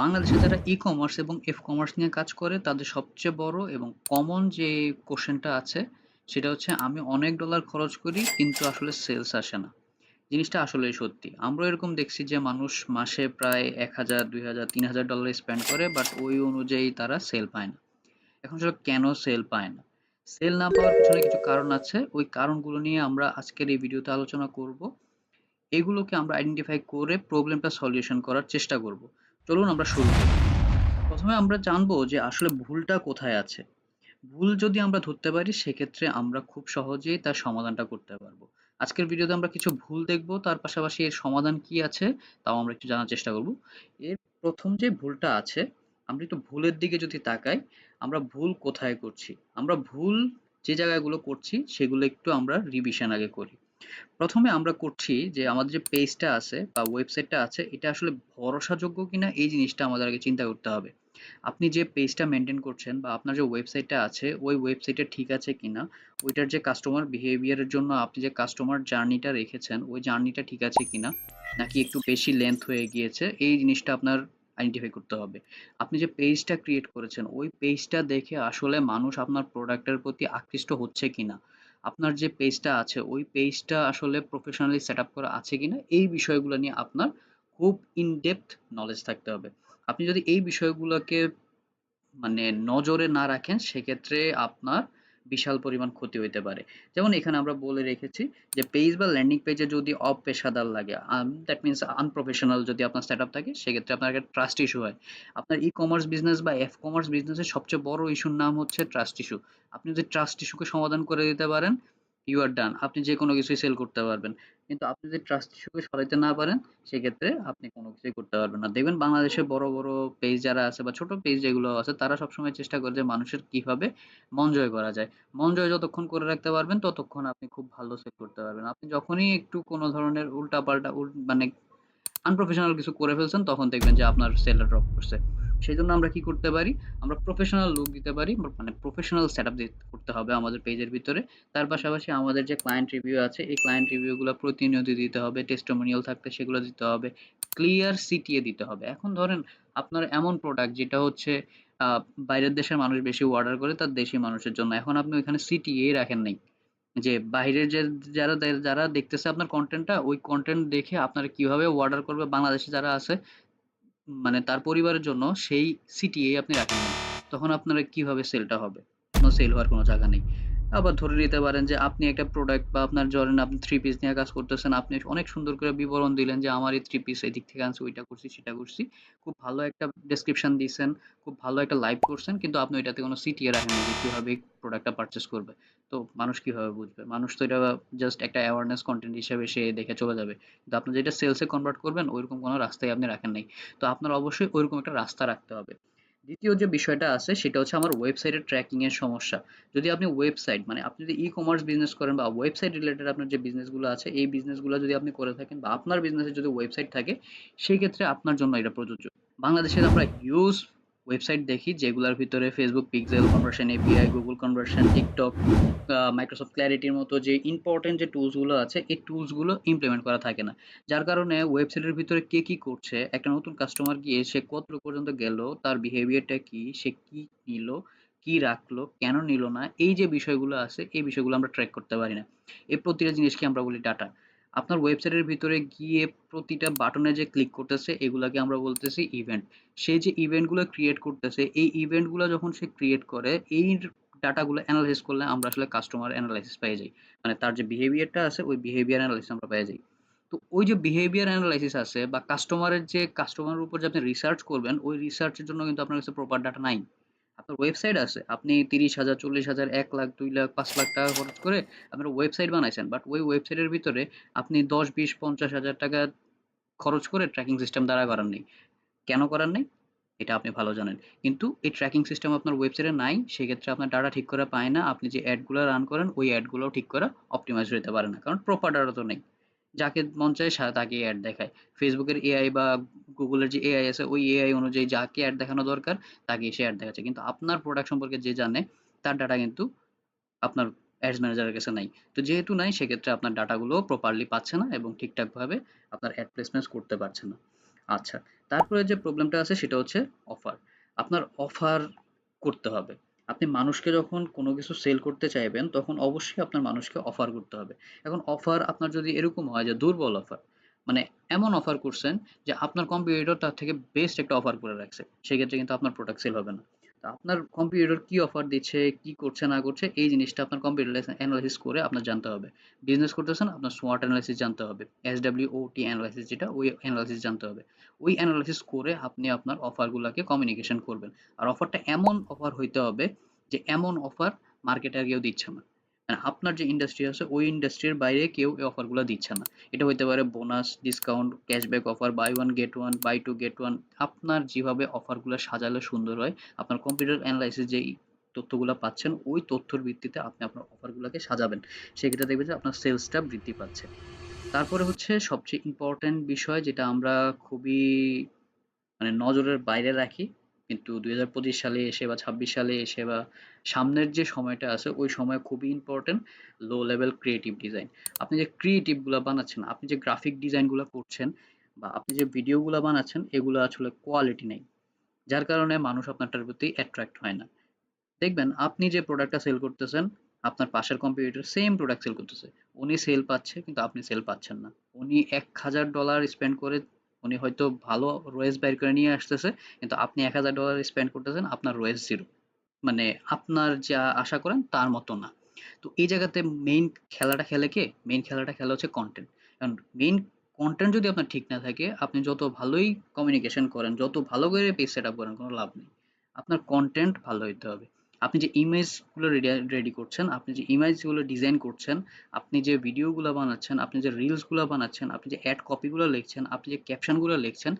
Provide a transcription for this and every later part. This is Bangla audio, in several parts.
বাংলাদেশে যারা ই-কমার্স এবং এফ কমার্স নিয়ে কাজ করে, তাদের সবচেয়ে বড় এবং কমন যে কোশ্চেনটা আছে, সেটা হচ্ছে আমি অনেক ডলার খরচ করি, কিন্তু আসলে সেলস আসে না। জিনিসটা আসলেই সত্যি। আমরা এরকম দেখছি যে মানুষ মাসে প্রায় এক হাজার, দুই হাজার, তিন হাজার ডলার স্পেন্ড করে বাট ওই অনুযায়ী তারা সেল পায় না। এখন আসলে কেন সেল পায় না? সেল না পাওয়ার পিছনে কিছু কারণ আছে। ওই কারণগুলো নিয়ে আমরা আজকের এই ভিডিওতে আলোচনা করব। এগুলোকে আমরা আইডেন্টিফাই করে প্রবলেমটা সলিউশন করার চেষ্টা করব। চলুন আমরা শুরু করি। প্রথমে আমরা জানব যে আসলে ভুলটা কোথায় আছে। ভুল যদি আমরা ধরতে পারি, সেক্ষেত্রে আমরা খুব সহজেই তার সমাধানটা করতে পারব। আজকের ভিডিওতে আমরা কিছু ভুল দেখব, তার পাশাপাশি এর সমাধান কি আছে, তাও আমরা একটু জানার চেষ্টা করব। এর প্রথম যে ভুলটা আছে, আমরা একটু ভুলের দিকে যদি তাকাই, আমরা ভুল কোথায় করছি? আমরা ভুল যে জায়গাগুলো করছি, সেগুলো একটু আমরা রিভিশন আগে করি। প্রথমে আমরা করছি যে আমাদের যে পেজটা আছে বা ওয়েবসাইটটা আছে, এটা আসলে ভরসাযোগ্য কিনা এই জিনিসটা আমাদের আগে চিন্তা করতে হবে। আপনি যে পেজটা মেনটেন করছেন বা আপনার যে ওয়েবসাইটটা আছে, ওই ওয়েবসাইটে ঠিক আছে কিনা, ওইটার যে কাস্টমার বিহেভিয়ারের জন্য আপনি যে কাস্টমার জার্নিটা রেখেছেন, ওই জার্নিটা ঠিক আছে কিনা, নাকি একটু বেশি লেন্থ হয়ে গিয়েছে, এই জিনিসটা আপনার আইডেন্টিফাই করতে হবে। আপনি যে পেজটা ক্রিয়েট করেছেন, ওই পেজটা দেখে আসলে মানুষ আপনার প্রোডাক্টের প্রতি আকৃষ্ট হচ্ছে কিনা আপনার যে পেজটা আছে, ওই পেজটা আসলে প্রফেশনালি সেট করা আছে কিনা, এই বিষয়গুলো নিয়ে আপনার খুব ইনডেপথ নলেজ থাকতে হবে। আপনি যদি এই বিষয়গুলোকে মানে নজরে না রাখেন, সেক্ষেত্রে আপনার বিশাল পরিমাণ ক্ষতি হইতে পারে। যেমন এখানে আমরা বলে রেখেছি যে পেজ বা ল্যান্ডিং পেজে যদি অপেশাদার লাগে দ্যাট মিনস আনপ্রফেশনাল যদি আপনার সেট আপ থাকে, সেক্ষেত্রে আপনার একটা ট্রাস্ট ইস্যু হয়। আপনার ই কমার্স বিজনেস বা এফ কমার্স বিজনেসের সবচেয়ে বড় ইস্যুর নাম হচ্ছে ট্রাস্ট ইস্যু আপনি যদি ট্রাস্ট ইস্যুকে সমাধান করে দিতে পারেন ইউ আর ডান আপনি যে কোনো কিছুই সেল করতে পারবেন। কিন্তু আপনি যদি ট্রাস্ট ইস্যুকে সরাইতে না পারেন, সেক্ষেত্রে আপনি কোনো কিছুই করতে পারবেন না। দেখবেন বাংলাদেশে বড় বড় পেজ যারা আছে বা ছোট পেজ যেগুলো আছে, তারা সবসময় চেষ্টা করে যে মানুষের কীভাবে মন জয় করা যায়। মন জয় যতক্ষণ করে রাখতে পারবেন, ততক্ষণ আপনি খুব ভালো সেল করতে পারবেন। আপনি যখনই একটু কোনো ধরনের উল্টা পাল্টা মানে আনপ্রফেশনাল কিছু করে ফেলছেন, তখন দেখবেন যে আপনার সেলটা ড্রপ করছে। সেই জন্য আমরা কি করতে পারি? আমরা প্রফেশনাল লুক দিতে পারি মানে প্রফেশনাল সেট আপ করতে হবে আমাদের পেজের ভিতরে। তার পাশাপাশি আমাদের যে ক্লায়েন্ট রিভিউ আছে, এই ক্লায়েন্ট রিভিউগুলো প্রতিনিয়ত দিতে হবে টেস্টোমোনিয়াল থাকতে সেগুলো দিতে হবে ক্লিয়ার সিটিএ দিতে হবে। এখন ধরেন আপনার এমন প্রোডাক্ট যেটা হচ্ছে বাইরের দেশের মানুষ বেশি অর্ডার করে, তার দেশি মানুষের জন্য। এখন আপনি ওইখানে সিটিএ রাখেন নাই। যে বাইরের যে, যারা যারা দেখতেছে আপনার কন্টেন্টটা ওই কন্টেন্ট দেখে আপনারা কীভাবে অর্ডার করবে? বাংলাদেশে যারা আছে মানে তার পরিবারের জন্য সেই সিটি আপনি রাখেন তখন আপনার কীভাবে সেলটা হবে? কোনো সেল হওয়ার কোনো জায়গা নেই। আবার ধরে নিতে পারেন যে আপনি একটা প্রোডাক্ট বা আপনার ধরেন আপনি থ্রি পিস নিয়ে কাজ করতেছেন, আপনি অনেক সুন্দর করে বিবরণ দিলেন যে আমার এই থ্রি পিস এদিক থেকে আনছি, ওইটা করছি, সেটা করছি। খুব ভালো একটা ডেসক্রিপশন দিয়েছেন খুব ভালো একটা লাইভ করছেন, কিন্তু আপনি ওইটাতে কোনো সিটিএ রাখেন যে কীভাবে প্রোডাক্টটা পারচেস করবে। তো মানুষ কীভাবে বুঝবে? মানুষ তো এটা জাস্ট একটা অ্যাওয়ারনেস কন্টেন্ট হিসেবে সে দেখে চলে যাবে। কিন্তু আপনি যেটা সেলসে কনভার্ট করবেন, ওইরকম কোনো রাস্তায় আপনি রাখেন নাই। তো আপনার অবশ্যই ওইরকম একটা রাস্তা রাখতে হবে। দ্বিতীয় যে বিষয়টা আছে, সেটা হচ্ছে আমার ওয়েবসাইটের ট্র্যাকিং এর সমস্যা। যদি আপনি ওয়েবসাইট মানে আপনি যদি ই কমার্স বিজনেস করেন বা ওয়েবসাইট রিলেটেড আপনার যে বিজনেসগুলো আছে, এই বিজনেসগুলো যদি আপনি করে থাকেন বা আপনার বিজনেসে যদি ওয়েবসাইট থাকে সেই ক্ষেত্রে আপনার জন্য এটা প্রযোজ্য। বাংলাদেশে আমরা হিউজ ওয়েবসাইট দেখি, যেগুলোর ভিতরে Facebook pixel conversion API Google conversion TikTok Microsoft ক্ল্যারিটির মতো যে ইম্পর্টেন্ট যে টুলসগুলো আছে, এই টুলসগুলো ইমপ্লিমেন্ট করা থাকে না। যার কারণে ওয়েবসাইটের ভিতরে কে কি করছে, একটা নতুন কাস্টমার গিয়ে সে কত পর্যন্ত গেল, তার বিহেভিয়ারটা কি, সে কি নিল, কি রাখল, কেন নিল না, এই যে বিষয়গুলো আছে, এই বিষয়গুলো আমরা ট্র্যাক করতে পারি না। এই প্রতিটা জিনিসকে আমরা বলি ডাটা আপনার ওয়েবসাইটের ভিতরে গিয়ে প্রতিটা বাটনে যে ক্লিক করতেছে, এগুলাকে আমরা বলতেছি ইভেন্ট সে যে ইভেন্টগুলো ক্রিয়েট করতেছে, এই ইভেন্টগুলো যখন সে ক্রিয়েট করে, এই ডাটাগুলো অ্যানালাইসিস করলে আমরা আসলে কাস্টমার অ্যানালাইসিস পেয়ে যাই। মানে তার যে বিহেভিয়ারটা আছে, ওই বিহেভিয়ার অ্যানালাইসিস আমরা পেয়ে যাই। তো ওই যে বিহেভিয়ার অ্যানালাইসিস আছে বা কাস্টমারের যে কাস্টমারের উপর যে আপনি রিসার্চ করবেন, ওই রিসার্চের জন্য কিন্তু আপনার কাছে প্রপার ডাটা নাই। আপনার ওয়েবসাইট আছে। আপনি তিরিশ হাজার, চল্লিশ হাজার, এক লাখ, দুই লাখ, পাঁচ লাখ টাকা খরচ করে আপনার ওয়েবসাইট বানাইছেন। বাট ওই ওয়েবসাইটের ভিতরে আপনি দশ, বিশ, পঞ্চাশ হাজার টাকা খরচ করে ট্র্যাকিং সিস্টেম দ্বারা করার নেই। কেন করার নেই? এটা আপনি ভালো জানেন। কিন্তু এই ট্র্যাকিং সিস্টেম আপনার ওয়েবসাইটে নাই, সেক্ষেত্রে আপনার ডাটা ঠিক করে পায় না। আপনি যে অ্যাডগুলো রান করেন, ওই অ্যাডগুলো ঠিক করে অপটিমাইজ হতে পারে না। কারণ প্রপার ডাটা তো নেই। যাকে মন চায় তাকে অ্যাড দেখায়। ফেসবুকের এআই বা গুগলের যে এআই আছে, ওই এআই অনুযায়ী যাকে অ্যাড দেখানো দরকার, তাকে সে অ্যাড দেখাচ্ছে। কিন্তু আপনার প্রোডাক্ট সম্পর্কে যে জানে, তার ডাটা কিন্তু আপনার অ্যাডস ম্যানেজারের কাছে নাই। তো যেহেতু নাই, সেক্ষেত্রে আপনার ডাটাগুলো প্রপারলি পাচ্ছে না এবং ঠিকঠাকভাবে আপনার অ্যাড প্লেসমেন্টস করতে পারছে না। আচ্ছা তারপরে যে প্রবলেমটা আছে, সেটা হচ্ছে অফার আপনার অফার করতে হবে। আপনি মানুষকে যখন কোনো কিছু সেল করতে চাইবেন, তখন অবশ্যই আপনার মানুষকে অফার করতে হবে। এখন অফার আপনার যদি এরকম হয় যে দুর্বল অফার মানে এমন অফার করছেন যে আপনার কম্পিউটার তার থেকে বেস্ট একটা অফার করে রাখছে, সেক্ষেত্রে কিন্তু আপনার প্রোডাক্ট সেল হবে না। আপনার কম্পিউটার কি অফার দিচ্ছে, কি করছে, না করছে, এই জিনিসটা আপনার কম্পিউটার অ্যানালাইসিস করে আপনার জানতে হবে। বিজনেস করতেছেন, আপনার স্মার্ট অ্যানালাইসিস জানতে হবে। S W O T analysis যেটা, ওই অ্যানালাইসিস জানতে হবে। ওই অ্যানালাইসিস করে আপনি আপনার অফারগুলোকে কমিউনিকেশন করবেন। আর অফারটা এমন অফার হইতে হবে যে, এমন অফার মার্কেটে আর কেউ দিচ্ছে না। মানে আপনার যে ইন্ডাস্ট্রি আছে, ওই ইন্ডাস্ট্রির বাইরে কেউ এই অফারগুলো দিচ্ছে না। এটা হইতে পারে bonus discount cashback offer buy one get one buy two get one আপনার যেভাবে অফারগুলো সাজালে সুন্দর হয়, আপনার কম্পিউটার অ্যানালাইসিস যেই তথ্যগুলো পাচ্ছেন, ওই তথ্যর ভিত্তিতে আপনি আপনার অফারগুলোকে সাজাবেন। সেক্ষেত্রে দেখবেন যে আপনার সেলসটা বৃদ্ধি পাচ্ছে। তারপরে হচ্ছে সবচেয়ে ইম্পর্ট্যান্ট বিষয় যেটা আমরা খুবই মানে নজরের বাইরে রাখি কিন্তু দুই হাজার পঁচিশ সালে এসে বা ছাব্বিশ সালে এসে বা সামনের যে সময়টা আছে, ওই সময় খুবই important low level creative design আপনি যে ক্রিয়েটিভগুলো বানাচ্ছেন, আপনি যে গ্রাফিক ডিজাইনগুলো করছেন বা আপনি যে ভিডিওগুলো বানাচ্ছেন, এগুলো আসলে কোয়ালিটি নেই। যার কারণে মানুষ আপনারটার প্রতি অ্যাট্রাক্ট হয় না। দেখবেন, আপনি যে প্রোডাক্টটা সেল করতেছেন, আপনার পাশের কম্পিউটার সেম প্রোডাক্ট সেল করতেছে। উনি সেল পাচ্ছে, কিন্তু আপনি সেল পাচ্ছেন না। উনি এক হাজার ডলার স্পেন্ড করে উনি হয়তো ভালো রোয়েস বের করে নিয়ে আসতেছে, কিন্তু আপনি এক হাজার ডলার স্পেন্ড করতেছেন, আপনার রোয়েস জিরো মানে আপনার যা আশা করেন তার মতো না। তো এই জায়গাতে মেইন খেলাটা খেলে কে? মেইন খেলাটা খেলা হচ্ছে কন্টেন্ট কারণ মেইন কন্টেন্ট যদি আপনার ঠিক না থাকে, আপনি যত ভালোই কমিউনিকেশন করেন, যত ভালো করে পেজ সেট আপ করেন, কোনো লাভ নেই। আপনার কন্টেন্ট ভালো হইতে হবে। আপনি যে ইমেজগুলো রেডি রেডি করছেন, আপনি যে ইমেজগুলো ডিজাইন করছেন, আপনি যে ভিডিওগুলো বানাচ্ছেন, আপনি যে রিলসগুলো বানাচ্ছেন, আপনি যে অ্যাড কপিগুলো লিখছেন, আপনি যে ক্যাপশনগুলো লিখছেন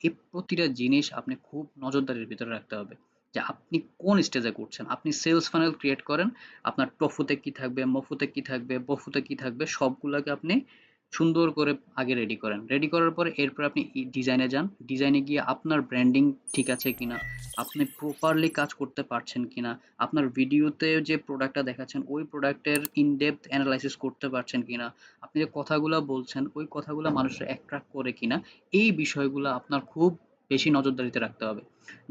এই প্রতিটা জিনিস আপনি খুব নজরদারির ভিতরে রাখতে হবে। যে আপনি কোন স্টেজে করছেন? আপনি সেলস ফানেল ক্রিয়েট করেন, আপনার টফুতে কি থাকবে মফুতে কি থাকবে বফুতে কি থাকবে, সবগুলোকে আপনি সুন্দর করে আগে রেডি করেন। রেডি করার পরে এরপর আপনি ডিজাইনে যান। ডিজাইনে গিয়ে আপনার ব্র্যান্ডিং ঠিক আছে কিনা, আপনি প্রপারলি কাজ করতে পারছেন কিনা, আপনার ভিডিওতে যে প্রোডাক্টটা দেখাচ্ছেন, ওই প্রোডাক্টের ইনডেপথ অ্যানালাইসিস করতে পারছেন কিনা, আপনি যে কথাগুলো বলছেন, ওই কথাগুলো মানুষের অ্যাট্রাক্ট করে কিনা, এই বিষয়গুলো আপনার খুব বেশি নজরদারিতে রাখতে হবে।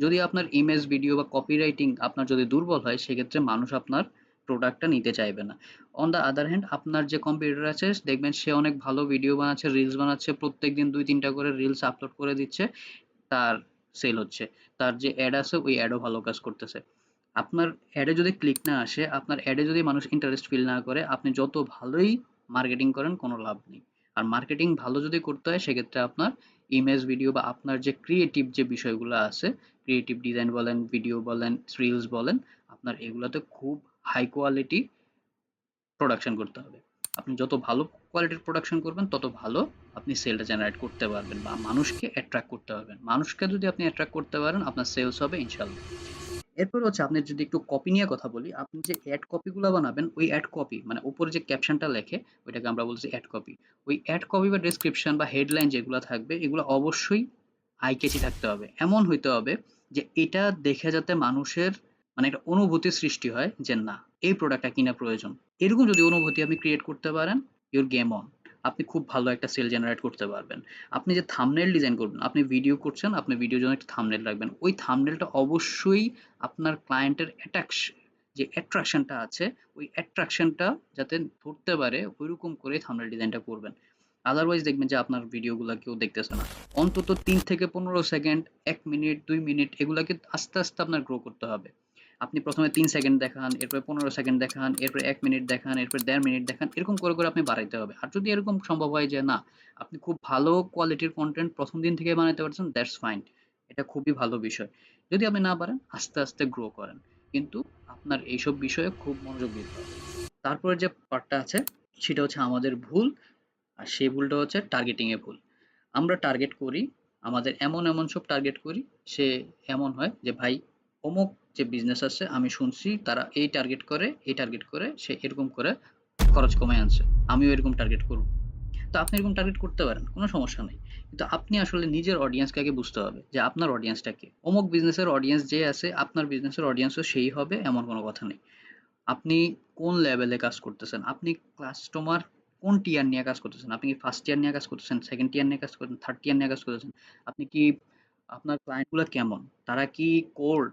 যদি আপনার ইমেজ ভিডিও বা কপিরাইটিং আপনার যদি দুর্বল হয়, সেক্ষেত্রে মানুষ আপনার প্রোডাক্টটা নিতে চাইবে না। অন দ্য আদার হ্যান্ড আপনার যে কম্পিউটার আছে, দেখবেন সে অনেক ভালো ভিডিও বানাচ্ছে রিলস বানাচ্ছে প্রত্যেক দিন দুই তিনটা করে রিলস আপলোড করে দিচ্ছে, তার সেল হচ্ছে। তার যে অ্যাড আছে, ওই অ্যাডও ভালো কাজ করতেছে। আপনার অ্যাডে যদি ক্লিক না আসে, আপনার অ্যাডে যদি মানুষ ইন্টারেস্ট ফিল না করে, আপনি যত ভালোই মার্কেটিং করেন, কোনো লাভ নেই। আর মার্কেটিং ভালো যদি করতে হয়, সেক্ষেত্রে আপনার ইমেজ ভিডিও বা আপনার যে ক্রিয়েটিভ যে বিষয়গুলো আছে ক্রিয়েটিভ ডিজাইন বলেন ভিডিও বলেন রিলস বলেন, আপনার এগুলোতে খুব হাই কোয়ালিটি প্রোডাকশন করতে হবে। আপনি যত ভালো কোয়ালিটির প্রোডাকশন করবেন, তত ভালো আপনি সেলটা জেনারেট করতে পারবেন বা মানুষকে অ্যাট্রাক্ট করতে পারবেন। মানুষকে যদি আপনি অ্যাট্রাক্ট করতে পারেন, আপনার সেলস হবে ইনশাল্লাহ এরপর হচ্ছে আপনি যদি একটু কপি নিয়ে কথা বলি, আপনি যে অ্যাড কপিগুলো বানাবেন, ওই অ্যাড কপি মানে উপরে যে ক্যাপশনটা লেখে, ওইটাকে আমরা বলছি অ্যাড কপি ওই অ্যাড কপি বা ডেসক্রিপশন বা হেডলাইন যেগুলো থাকবে, এগুলো অবশ্যই আই কেচি থাকতে হবে। এমন হইতে হবে যে এটা দেখে যাতে মানুষের মানে একটা অনুভূতি সৃষ্টি হয় যে না, এই প্রোডাক্টটা কিনা প্রয়োজন। এরকম যদি অনুভূতি আপনি ক্রিয়েট করতে পারেন ইউর গেম অন আপনি খুব ভালো একটা সেল জেনারেট করতে পারবেন। আপনি যে থামনেল ডিজাইন করবেন, আপনি ভিডিও করছেন, আপনি ভিডিওর জন্য একটা থামনেল রাখবেন। ওই থামনেলটা অবশ্যই আপনার ক্লায়েন্টের অ্যাট্রাকশ যে অ্যাট্রাকশনটা আছে, ওই অ্যাট্রাকশনটা যাতে ধরতে পারে, ওইরকম করে থামনেল ডিজাইনটা করবেন। আদারওয়াইজ দেখবেন যে আপনার ভিডিওগুলো কেউ দেখতেছে না। অন্তত তিন থেকে পনেরো সেকেন্ড এক মিনিট দুই মিনিট এগুলাকে আস্তে আস্তে আপনার গ্রো করতে হবে। আপনি প্রথমে তিন সেকেন্ড দেখান, এরপরে পনেরো সেকেন্ড দেখান, এরপরে এক মিনিট দেখান, এরপর দেড় মিনিট দেখান, এরকম করে করে আপনি বাড়াইতে হবে। আর যদি এরকম সম্ভব হয় যে না, আপনি খুব ভালো কোয়ালিটির কন্টেন্ট প্রথম দিন থেকে বানাতে পারছেন দ্যাটস ফাইন এটা খুবই ভালো বিষয়। যদি আপনি না পারেন, আস্তে আস্তে গ্রো করেন। কিন্তু আপনার এইসব বিষয়ে খুব মনোযোগ দিতে হবে। তারপরে যে পার্টটা আছে, সেটা হচ্ছে আমাদের ভুল, আর সেই ভুলটা হচ্ছে টার্গেটিংয়ে ভুল। আমরা টার্গেট করি, আমাদের এমন এমন সব টার্গেট করি, সে এমন হয় যে ভাই অমুক যে বিজনেস আছে, আমি শুনছি তারা এই টার্গেট করে, এই টার্গেট করে, সে এরকম করে খরচ কমে আনছে। আমিও এরকম টার্গেট করব। তো আপনি এরকম টার্গেট করতে পারেন, কোনো সমস্যা নেই। কিন্তু আপনি আসলে নিজের অডিয়েন্সকে আগে বুঝতে হবে? যে আপনার অডিয়েন্সটা কে? অমুক বিজনেসের অডিয়েন্স যে আছে, আপনার বিজনেসের অডিয়েন্সও সেই হবে, এমন কোনো কথা নেই। আপনি কোন লেভেলে কাজ করতেছেন? আপনি কাস্টমার কোন টিয়ার নিয়ে কাজ করতেছেন? আপনি কি ফার্স্ট ইয়ার নিয়ে কাজ করতেছেন সেকেন্ড টিয়ার নিয়ে কাজ করতেছেন থার্ড টিয়ার নিয়ে কাজ করতেছেন? আপনি কি আপনার ক্লায়েন্টগুলো কেমন? তারা কি কোল্ড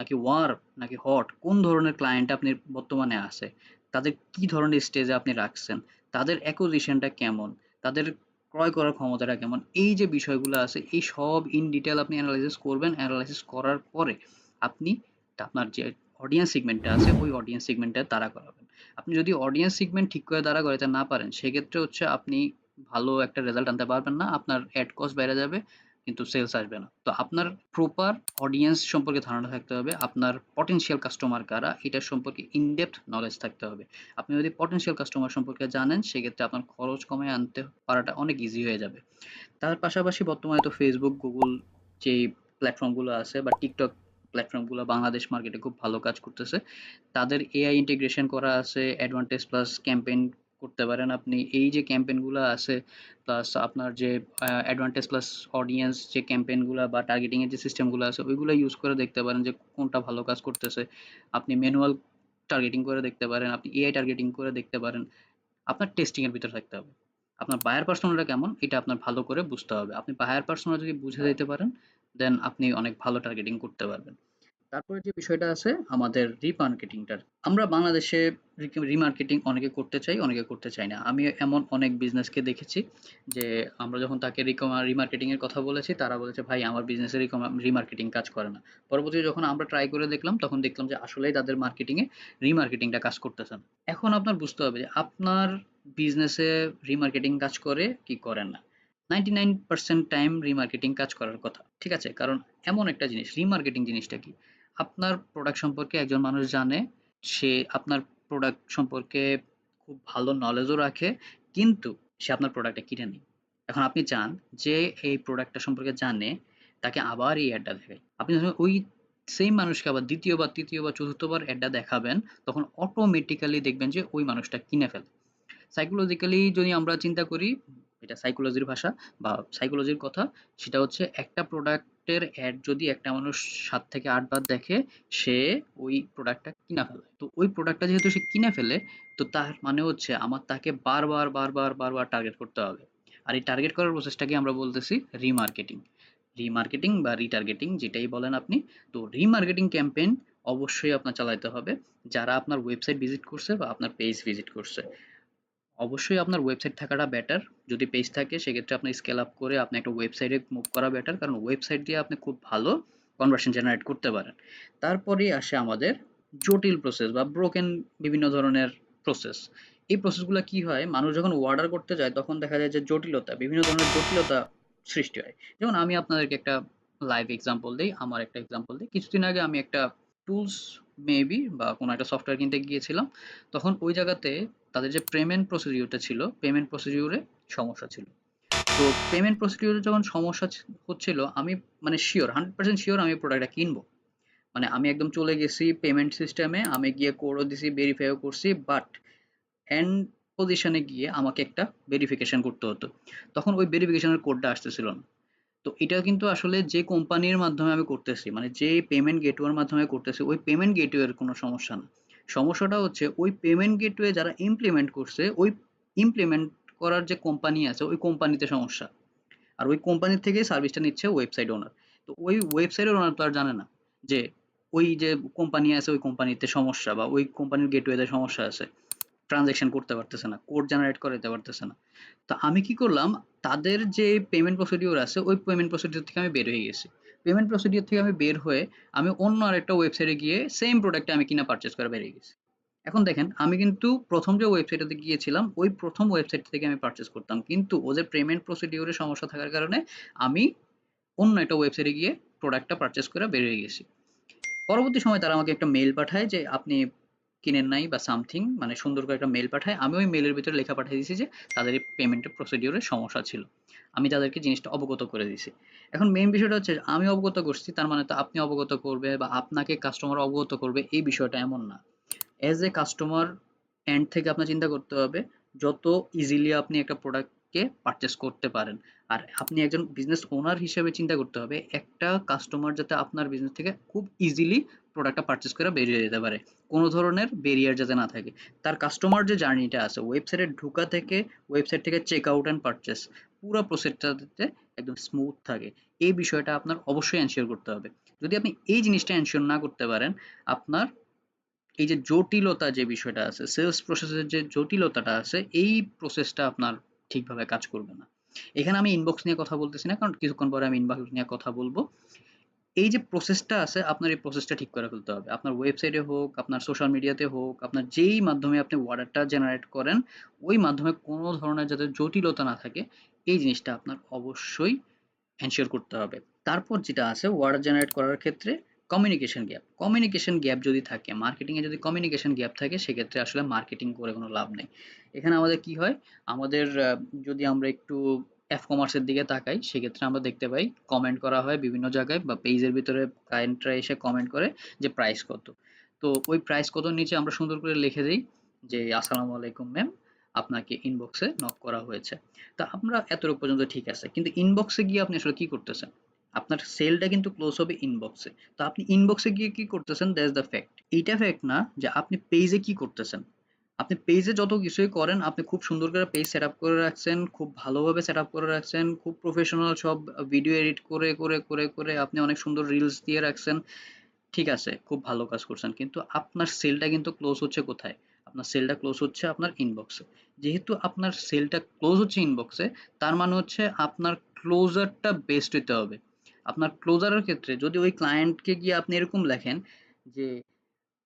নাকি ওয়ার্ম নাকি হট? কোন ধরনের ক্লায়েন্ট আপনি বর্তমানে আছে? তাদের কি ধরনের স্টেজে আপনি রাখছেন? তাদের অ্যাকুইজিশনটা কেমন? তাদের ক্রয় করার ক্ষমতাটা কেমন? এই যে বিষয়গুলো আছে, এই সব ইন ডিটেল আপনি অ্যানালাইসিস করবেন। অ্যানালাইসিস করার পরে আপনি আপনার যে অডিয়েন্স সেগমেন্টটা আছে, ওই অডিয়েন্স সেগমেন্টটা দাঁড়া করাবেন। আপনি যদি অডিয়েন্স সেগমেন্ট ঠিক করে দাঁড়া করাইতে না পারেন, সেক্ষেত্রে হচ্ছে আপনি ভালো একটা রেজাল্ট আনতে পারবেন না। আপনার অ্যাড কস্ট বেড়ে যাবে কিন্তু সেলস আসবে না। তো আপনার প্রপার অডিয়েন্স সম্পর্কে ধারণা থাকতে হবে। আপনার পটেনশিয়াল কাস্টমার কারা এটার সম্পর্কে ইন ডেপথ নলেজ থাকতে হবে। আপনি যদি পটেনশিয়াল কাস্টমার সম্পর্কে জানেন সেক্ষেত্রে আপনার খরচ কমায় আনতে পারাটা অনেক ইজি হয়ে যাবে। তার পাশাপাশি বর্তমানে তো Facebook, Google যেই প্ল্যাটফর্মগুলো আছে বা TikTok প্ল্যাটফর্মগুলো বাংলাদেশ মার্কেটে খুব ভালো কাজ করতেছে। তাদের এআই ইন্টিগ্রেশন করা আছে, অ্যাডভান্টেজ প্লাস ক্যাম্পেইন করতে পারেন আপনি। এই যে ক্যাম্পেইনগুলো আছে প্লাস আপনার যে অ্যাডভান্টেজ প্লাস অডিয়েন্স যে ক্যাম্পেইনগুলা বা টার্গেটিং এর যে সিস্টেমগুলো আছে ওইগুলো ইউজ করে দেখতে পারেন যে কোনটা ভালো কাজ করতেছে। আপনি ম্যানুয়াল টার্গেটিং করে দেখতে পারেন, আপনি এআই টার্গেটিং করে দেখতে পারেন। আপনার টেস্টিং এর ভিতরে থাকতে হবে। আপনার বায়ার পার্সোনাটা কেমন এটা আপনার ভালো করে বুঝতে হবে। আপনি বায়ার পার্সোনা যদি বুঝে যাইতে পারেন দেন আপনি অনেক ভালো টার্গেটিং করতে পারবেন। তারপরে যে বিষয়টা আছে আমাদের রিমার্কেটিংটার। আমরা বাংলাদেশে রিমার্কেটিং অনেকে করতে চাই, অনেকে করতে চাই না। আমি এমন অনেক বিজনেসকে দেখেছি যে আমরা যখন তাকে রিকমা রিমার্কেটিং এর কথা বলেছি তারা বলেছে, "ভাই আমার বিজনেসে রিমার্কেটিং কাজ করে না।" পরবর্তীতে যখন আমরা ট্রাই করে দেখলাম তখন দেখলাম যে আসলেই তাদের মার্কেটিং এ রিমার্কেটিংটা কাজ করতেছে না। এখন আপনার বুঝতে হবে যে আপনার বিজনেসে রিমার্কেটিং কাজ করে কি করে না। 99% টাইম রিমার্কেটিং কাজ করার কথা। ঠিক আছে? কারণ এমন একটা জিনিস রিমার্কেটিং জিনিসটা কি? আপনার প্রোডাক্ট সম্পর্কে একজন মানুষ জানে, সে আপনার প্রোডাক্ট সম্পর্কে খুব ভালো নলেজও রাখে কিন্তু সে আপনার প্রোডাক্টটা কিনে নেয়। এখন আপনি চান যে এই প্রোডাক্টটা সম্পর্কে জানে তাকে আবার এই অ্যাডটা দেখায়। আপনি ওই সেই মানুষকে আবার ২য় বার, ৩য় বার, ৪র্থ বার অ্যাডটা দেখাবেন তখন অটোমেটিক্যালি দেখবেন যে ওই মানুষটা কিনে ফেলে। সাইকোলজিক্যালি যদি আমরা চিন্তা করি এটা সাইকোলজির ভাষা বা সাইকোলজির কথা সেটা হচ্ছে একটা প্রোডাক্টের অ্যাড যদি একটা মানুষ সাত থেকে ৮ বার দেখে সে ওই প্রোডাক্টটা কিনা ফেলে। তো ওই প্রোডাক্টটা যেহেতু সে কিনে ফেলে তো তার মানে হচ্ছে আমার তাকে বারবার, বারবার, বারবার টার্গেট করতে হবে। আর এই টার্গেট করার প্রসেসটাকে আমরা বলতেছি রিমার্কেটিং। রিমার্কেটিং বা রিটার্গেটিং যেটাই বলেন আপনি। তো রিমার্কেটিং ক্যাম্পেইন অবশ্যই আপনার চালাইতে হবে যারা আপনার ওয়েবসাইট ভিজিট করছে বা আপনার পেজ ভিজিট করছে। অবশ্যই আপনার ওয়েবসাইট থাকাটা বেটার। যদি পেজ থাকে সেক্ষেত্রে আপনি স্কেল আপ করে আপনি একটা ওয়েবসাইটে মুভ করা বেটার। কারণ ওয়েবসাইট দিয়ে আপনি খুব ভালো কনভার্সন জেনারেট করতে পারেন। তারপরেই আসে আমাদের জটিল প্রসেস বা ব্রোকেন বিভিন্ন ধরনের প্রসেস। এই প্রসেসগুলো কি হয়? মানুষ যখন অর্ডার করতে যায় তখন দেখা যায় যে জটিলতা, বিভিন্ন ধরনের জটিলতা সৃষ্টি হয়। যেমন আমি আপনাদেরকে একটা লাইভ এক্সাম্পল দিই আমার একটা এক্সাম্পল দেই। কিছুদিন আগে আমি একটা টুলস মেবি বা কোনো একটা সফটওয়্যার কিনতে গিয়েছিলাম। তখন ওই জায়গাতে তাদের যে পেমেন্ট প্রসিডিউরটা ছিল, পেমেন্ট প্রসিডিউরে সমস্যা ছিল। তো পেমেন্ট প্রসিডিউরে যখন সমস্যা হচ্ছিল আমি মানে শিওর 100% সিওর আমি প্রোডাক্টটা কিনবো। মানে আমি একদম চলে গেছি পেমেন্ট সিস্টেমে আমি গিয়ে কোডও দিছি, ভেরিফাইও করছি বাট এন্ড পজিশনে গিয়ে আমাকে একটা ভেরিফিকেশন করতে হতো। তখন ওই ভেরিফিকেশনের কোডটা আসতেছিল না। তো এটা কিন্তু আসলে যে কোম্পানির মাধ্যমে আমি করতেছি মানে যে পেমেন্ট গেটওয়ের মাধ্যমে করতেছি, ওই পেমেন্ট গেটওয়ের কোনো সমস্যা না। সমস্যাটা হচ্ছে ওই পেমেন্ট গেটওয়ে যারা ইমপ্লিমেন্ট করছে, ওই ইমপ্লিমেন্ট করার যে কোম্পানি আছে, ওই কোম্পানিতে সমস্যা। আর ওই কোম্পানির থেকেই সার্ভিসটা নিচ্ছে ওয়েবসাইট ওনার। তো ওই ওয়েবসাইটের ওনার তো আর জানে না যে ওই যে কোম্পানি আছে, ওই কোম্পানিতে সমস্যা বা ওই কোম্পানির গেটওয়েতে সমস্যা আছে। ট্রান্সেকশন করতে পারতেছে না, কোড জেনারেট করাইতে পারতেছে না। তো আমি কি করলাম তাদের যে পেমেন্ট প্রসিডিওর আছে ওই পেমেন্ট প্রসিডিওর থেকে আমি বের হয়ে গেছি। পেমেন্ট প্রসিডিওর থেকে আমি বের হয়ে আমি অন্য আরেকটা ওয়েবসাইটে গিয়ে সেম প্রোডাক্টটা আমি কিনা পারচেজ করে বেরিয়ে গেছি। এখন দেখেন আমি কিন্তু প্রথম যে ওয়েবসাইটটাতে গিয়েছিলাম ওই প্রথম ওয়েবসাইট থেকে আমি পারচেজ করতাম। কিন্তু ওদের পেমেন্ট প্রসিডিওরে সমস্যা থাকার কারণে আমি অন্য একটা ওয়েবসাইটে গিয়ে প্রোডাক্টটা পারচেজ করে বের হয়ে গেছি। পরবর্তী সময়ে তারা আমাকে একটা মেইল পাঠায় যে আপনি কিনেন নাই বা সামথিং মানে সুন্দর করে একটা মেল পাঠায়। আমি ওই মেলের ভিতরে লেখা পাঠিয়ে দিয়েছি যে তাদের এই পেমেন্টের প্রসিডিউরে সমস্যা ছিল। আমি তাদেরকে জিনিসটা অবগত করে দিয়েছি এখন মেইন বিষয়টা হচ্ছে আমি অবগত করছি, তার মানে তো আপনি অবগত করবে বা আপনাকে কাস্টমার অবগত করবে, এই বিষয়টা এমন না। অ্যাজ এ কাস্টমার এন্ড থেকে আপনার চিন্তা করতে হবে, যত ইজিলি আপনি একটা প্রোডাক্টকে পারচেজ করতে পারেন। আর আপনি একজন বিজনেস ওনার হিসেবে চিন্তা করতে হবে, একটা কাস্টমার যাতে আপনার বিজনেস থেকে খুব ইজিলি প্রোডাক্টটা পারচেজ করে বেরিয়ে যেতে পারে। কোনো ধরনের ব্যারিয়ার যাতে না থাকে। তার কাস্টমার যে জার্নিটা আছে ওয়েবসাইটে ঢোকা থেকে ওয়েবসাইট থেকে চেক আউট অ্যান্ড পারচেজ পুরো প্রসেসটাতে একদম স্মুথ থাকে এই বিষয়টা আপনার অবশ্যই এনশিওর করতে হবে যদি আপনি এই জিনিসটা এনশিওর না করতে পারেন, আপনার এই যে জটিলতা যে বিষয়টা আছে সেলস প্রসেসের যে জটিলতাটা আছে, এই প্রসেসটা আপনার ঠিকভাবে কাজ করবে না এখানে আমি ইনবক্স নিয়ে কথা বলতেছি না, কারণ কিছুক্ষণ পরে আমি ইনবক্স নিয়ে কথা বলব এই যে প্রসেসটা আছে, আপনার এই প্রসেসটা ঠিক করে ফেলতে হবে। আপনার ওয়েবসাইটে হোক, আপনার সোশ্যাল মিডিয়াতে হোক, আপনার যেই মাধ্যমে আপনি অর্ডারটা জেনারেট করেন, ওই মাধ্যমে কোনো ধরনের যাতে জটিলতা না থাকে, এই জিনিসটা আপনার অবশ্যই এনশিওর করতে হবে। তারপর যেটা আছে অর্ডার জেনারেট করার ক্ষেত্রে কমিউনিকেশন গ্যাপ কমিউনিকেশন গ্যাপ যদি থাকে মার্কেটিংয়ে যদি কমিউনিকেশন গ্যাপ থাকে, সেক্ষেত্রে আসলে মার্কেটিং করে কোনো লাভ নেই। এখানে আমাদের কি হয়? আমাদের যদি আমরা একটু এফ কমার্সের দিকে তাকাই, সেক্ষেত্রে আমরা দেখতে পাই কমেন্ট করা হয় বিভিন্ন জায়গায় বা পেজের ভিতরে ক্লায়েন্টরা এসে কমেন্ট করে যে প্রাইস কত। তো ওই প্রাইস কত নিচে আমরা সুন্দর করে লিখে দিই যে, আসসালামু আলাইকুম ম্যাম আপনাকে ইনবক্সে নক করা হয়েছে। তা আমরা এতটুকু পর্যন্ত ঠিক আছে, কিন্তু ইনবক্সে গিয়ে আপনি আসলে কি করতেছেন? আপনার সেলটা কিন্তু ক্লোজ হবে ইনবক্সে তো আপনি ইনবক্সে গিয়ে কি করতেছেন? দ্যাটস দ্য ফ্যাক্ট এইটা ফ্যাক্ট না যে আপনি পেজে কি করতেছেন? আপনি পেজে যত কিছুই করেন, আপনি খুব সুন্দর করে পেজ সেট আপ করে রাখছেন, খুব ভালোভাবে সেট আপ করে রাখছেন, খুব প্রফেশনাল সব ভিডিও এডিট করে করে করে করে আপনি অনেক সুন্দর রিলস দিয়ে রাখছেন। ঠিক আছে, খুব ভালো কাজ করছেন, কিন্তু আপনার সেলটা কিন্তু ক্লোজ হচ্ছে কোথায়? আপনার সেলটা ক্লোজ হচ্ছে আপনার ইনবক্সে যেহেতু আপনার সেলটা ক্লোজ হচ্ছে ইনবক্সে তার মানে হচ্ছে আপনার ক্লোজারটা বেস্ট হইতে হবে। আপনার ক্লোজারের ক্ষেত্রে যদি ওই ক্লায়েন্টকে গিয়ে আপনি এরকম লেখেন যে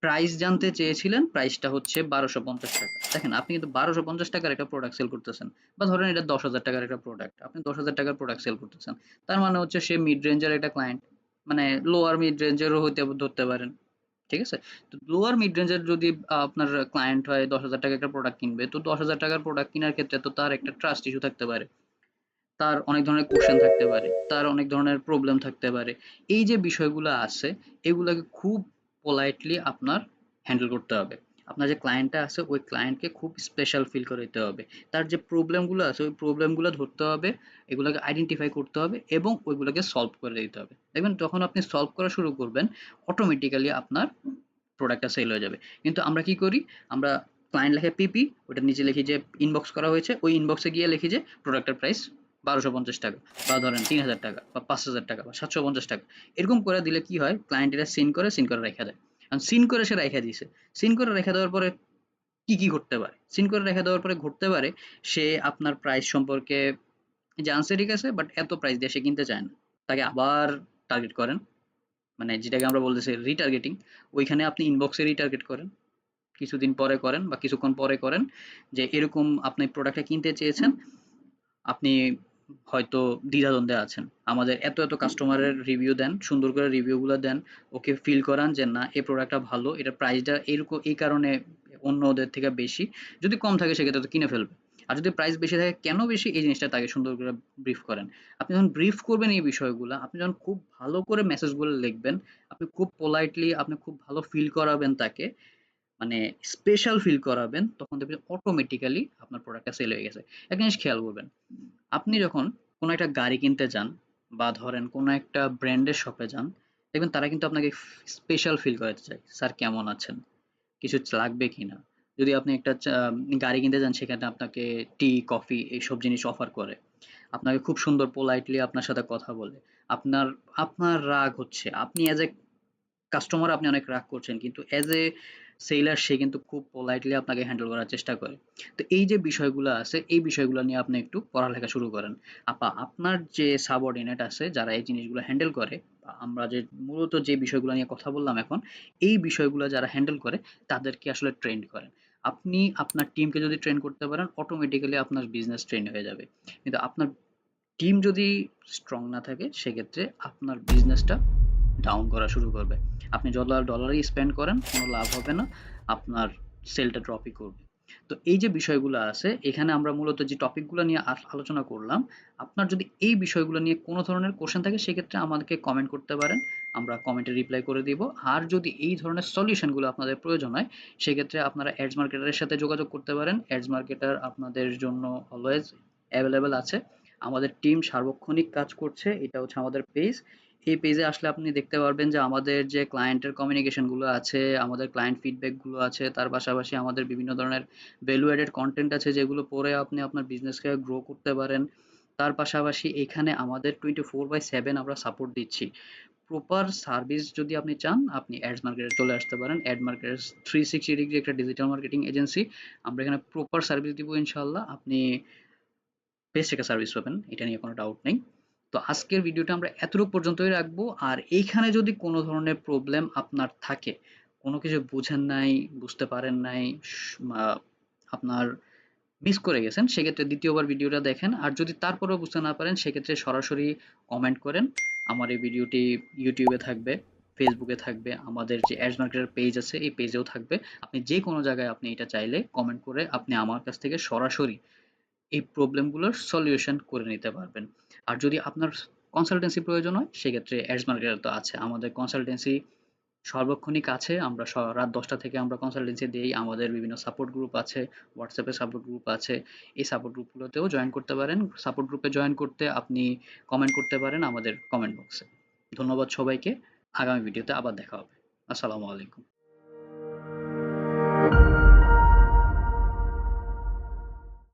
প্রাইস জানতে চেয়েছিলেন প্রাইসটা হচ্ছে বারোশো পঞ্চাশ টাকা। দেখেন, আপনি কিন্তু বারোশো পঞ্চাশ টাকার একটা প্রোডাক্ট সেল করতেছেন, বা ধরেন এটা দশ হাজার টাকার একটা প্রোডাক্ট আপনি দশ হাজার টাকার প্রোডাক্ট সেল করতেছেন। তার মানে হচ্ছে সে মিড রেঞ্জের একটা ক্লায়েন্ট মানে লোয়ার মিড রেঞ্জেরও হইতে, ধরতে পারেন, ঠিক আছে? তো লোয়ার মিড রেঞ্জের যদি আপনার ক্লায়েন্ট হয়, দশ হাজার টাকা একটা প্রোডাক্ট কিনবে, তো দশ হাজার টাকার প্রোডাক্ট কেনার ক্ষেত্রে তো তার একটা ট্রাস্ট ইস্যু থাকতে পারে। তার অনেক ধরনের কোশ্চেন থাকতে পারে, তার অনেক ধরনের প্রবলেম থাকতে পারে। এই যে বিষয়গুলো আছে, এগুলোকে খুব পোলাইটলি আপনার হ্যান্ডেল করতে হবে। আপনার যে ক্লায়েন্টটা আছে, ওই ক্লায়েন্টকে খুব স্পেশাল ফিল করে দিতে হবে। তার যে প্রবলেমগুলো আছে, ওই প্রবলেমগুলো ধরতে হবে, এগুলোকে আইডেন্টিফাই করতে হবে এবং ওইগুলোকে সলভ করে দিতে হবে। দেখবেন যখন আপনি সলভ করা শুরু করবেন অটোমেটিক্যালি আপনার প্রোডাক্টটা সেল হয়ে যাবে। কিন্তু আমরা কি করি? আমরা ক্লায়েন্ট লেখে পিপি ওটা নিচে লিখি যে ইনবক্স করা হয়েছে, ওই ইনবক্সে গিয়ে লিখি যে প্রোডাক্টের প্রাইস বারোশো পঞ্চাশ টাকা বা ধরেন তিন হাজার টাকা বা পাঁচ হাজার টাকা বা সাতশো পঞ্চাশ টাকা। এরকম করে দিলে কি হয়? ক্লায়েন্ট এটা সিন করে সিন করে রেখে দেয়। কারণ সিন করে সে রেখে দিয়েছে। সিন করে রেখা দেওয়ার পরে কি কি ঘটতে পারে? সিন করে রেখা দেওয়ার পরে ঘটতে পারে সে আপনার প্রাইস সম্পর্কে জানছে ঠিক আছে বাট এত প্রাইস দিয়ে সে কিনতে চায় না। তাকে আবার টার্গেট করেন। মানে যেটাকে আমরা বলতেছি রিটার্গেটিং ওইখানে আপনি ইনবক্সে রিটার্গেট করেন। কিছুদিন পরে করেন বা কিছুক্ষণ পরে করেন যে এরকম আপনি প্রোডাক্টটা কিনতে চেয়েছেন। আপনি হয়তো দ্বিধাদ্বন্দ্বে আছেন। আমাদের এত এত কাস্টমারের রিভিউ দেন, সুন্দর করে রিভিউগুলো দেন, ওকে ফিল করান যে, না, এই প্রোডাক্টটা ভালো, এটা প্রাইসটা এরকম, এই কারণে অন্য ওদের থেকে বেশি। যদি কম থাকে সেক্ষেত্রে তো কিনে ফেলবে। আর যদি প্রাইস বেশি থাকে, কেন বেশি? এই জিনিসটা তাকে সুন্দর করে ব্রিফ করেন। আপনি যখন ব্রিফ করবেন এই বিষয়গুলো, আপনি যখন খুব ভালো করে মেসেজগুলো লিখবেন, আপনি খুব পোলাইটলি আপনি খুব ভালো ফিল করাবেন তাকে মানে স্পেশাল ফিল করাবেন, তখন দেখবেন অটোমেটিক্যালি আপনার প্রোডাক্টটা সেল হয়ে গেছে। একটা জিনিস খেয়াল করবেন, আপনি যখন কোনো একটা গাড়ি কিনতে যান বা ধরেন কোনো একটা ব্র্যান্ডের শপে যান, দেখবেন তারা কিন্তু আপনাকে স্পেশাল ফিল করাতে চায়, স্যার, কেমন আছেন? কিছু লাগবে কি না? যদি আপনি একটা গাড়ি কিনতে যান, সেখানে আপনাকে টি কফি এইসব জিনিস অফার করে। আপনাকে খুব সুন্দর পোলাইটলি আপনার সাথে কথা বলে। আপনার আপনার রাগ হচ্ছে। আপনি অ্যাজ এ কাস্টমার আপনি অনেক রাগ করছেন, কিন্তু অ্যাজ এ সেলার সে কিন্তু খুব পোলাইটলি আপনাকে হ্যান্ডেল করার চেষ্টা করে। তো এই যে বিষয়গুলো আছে, এই বিষয়গুলো নিয়ে আপনি একটু পড়ালেখা শুরু করেন। আপা, আপনার যে সাবঅর্ডিনেট আছে, যারা এই জিনিসগুলো হ্যান্ডেল করে আমরা যে মূলত যে বিষয়গুলো নিয়ে কথা বললাম এখন, এই বিষয়গুলো যারা হ্যান্ডেল করে, তাদেরকে আসলে ট্রেন্ড করেন। আপনি আপনার টিমকে যদি ট্রেন করতে পারেন অটোমেটিক্যালি আপনার বিজনেস ট্রেন হয়ে যাবে। কিন্তু আপনার টিম যদি স্ট্রং না থাকে, সেক্ষেত্রে আপনার বিজনেসটা ডাউন করা শুরু করবে। আপনি যত ডলারই স্পেন্ড করেন, কোনো লাভ হবে না, আপনার সেলটা ড্রপই করবে। তো এই যে বিষয়গুলো আছে, এখানে আমরা মূলত যে টপিকগুলো নিয়ে আলোচনা করলাম, আপনার যদি এই বিষয়গুলো নিয়ে কোনো ধরনের কোশ্চেন থাকে, সেক্ষেত্রে আমাদেরকে কমেন্ট করতে পারেন, আমরা কমেন্টে রিপ্লাই করে দিব। আর যদি এই ধরনের সলিউশনগুলো আপনাদের প্রয়োজন হয়, সেক্ষেত্রে আপনারা অ্যাডস মার্কেটারের সাথে যোগাযোগ করতে পারেন। অ্যাডস মার্কেটার আপনাদের জন্য অলওয়েজ অ্যাভেলেবেল আছে। আমাদের টিম সার্বক্ষণিক কাজ করছে, এটা হচ্ছে আমাদের পেজ এই পেজে আসলে আপনি দেখতে পারবেন যে আমাদের যে ক্লায়েন্টের কমিউনিকেশনগুলো আছে, আমাদের ক্লায়েন্ট ফিডব্যাকগুলো আছে, তার পাশাপাশি আমাদের বিভিন্ন ধরনের ভ্যালু অ্যাডেড কন্টেন্ট আছে যেগুলো পরে আপনি আপনার বিজনেসকে গ্রো করতে পারেন তার পাশাপাশি এখানে আমাদের 24/7 আমরা সাপোর্ট দিচ্ছি। প্রপার সার্ভিস যদি আপনি চান, আপনি অ্যাডস মার্কেটে চলে আসতে পারেন। Ad market three sixty degree একটা ডিজিটাল মার্কেটিং এজেন্সি। আমরা এখানে প্রপার সার্ভিস দিব ইনশাল্লাহ আপনি বেস্ট একটা সার্ভিস পাবেন। এটা নিয়ে কোনো ডাউট নেই। তো আজকের ভিডিওটা আমরা এতটুকু পর্যন্তই রাখব। আর এইখানে যদি কোনো ধরনের প্রবলেম আপনার থাকে, কোনো কিছু বুঝেন নাই, বুঝতে পারেন নাই, আপনার মিস করে গেছেন, সেক্ষেত্রে দ্বিতীয়বার ভিডিওটা দেখেন। আর যদি তারপরেও বুঝতে না পারেন, সেক্ষেত্রে সরাসরি কমেন্ট করেন। আমার এই ভিডিওটি ইউটিউবে থাকবে, ফেসবুকে থাকবে, আমাদের যে অ্যাডস মার্কেটের পেজ আছে, এই পেজেও থাকবে। আপনি যে কোনো জায়গায় আপনি এটা চাইলে কমেন্ট করে আপনি আমার কাছ থেকে সরাসরি এই প্রবলেমগুলোর সলিউশন করে নিতে পারবেন। আর যদি আপনার কনসালটেন্সি প্রয়োজন হয়, সেক্ষেত্রে অ্যাডস মার্কেটে তো আছে। আমাদের কনসালটেন্সি সার্বক্ষণিক আছে। আমরা রাত ১০টা থেকে আমরা কনসালটেন্সি দেই। আমাদের বিভিন্ন সাপোর্ট গ্রুপ আছে, এ সাপোর্ট গ্রুপ আছে। এই সাপোর্ট গ্রুপগুলোতেও জয়েন করতে পারেন। সাপোর্ট গ্রুপে জয়েন করতে আপনি কমেন্ট করতে পারেন আমাদের কমেন্ট বক্সে। ধন্যবাদ সবাইকে। আগামী ভিডিওতে আবার দেখা হবে। আসসালামু আলাইকুম।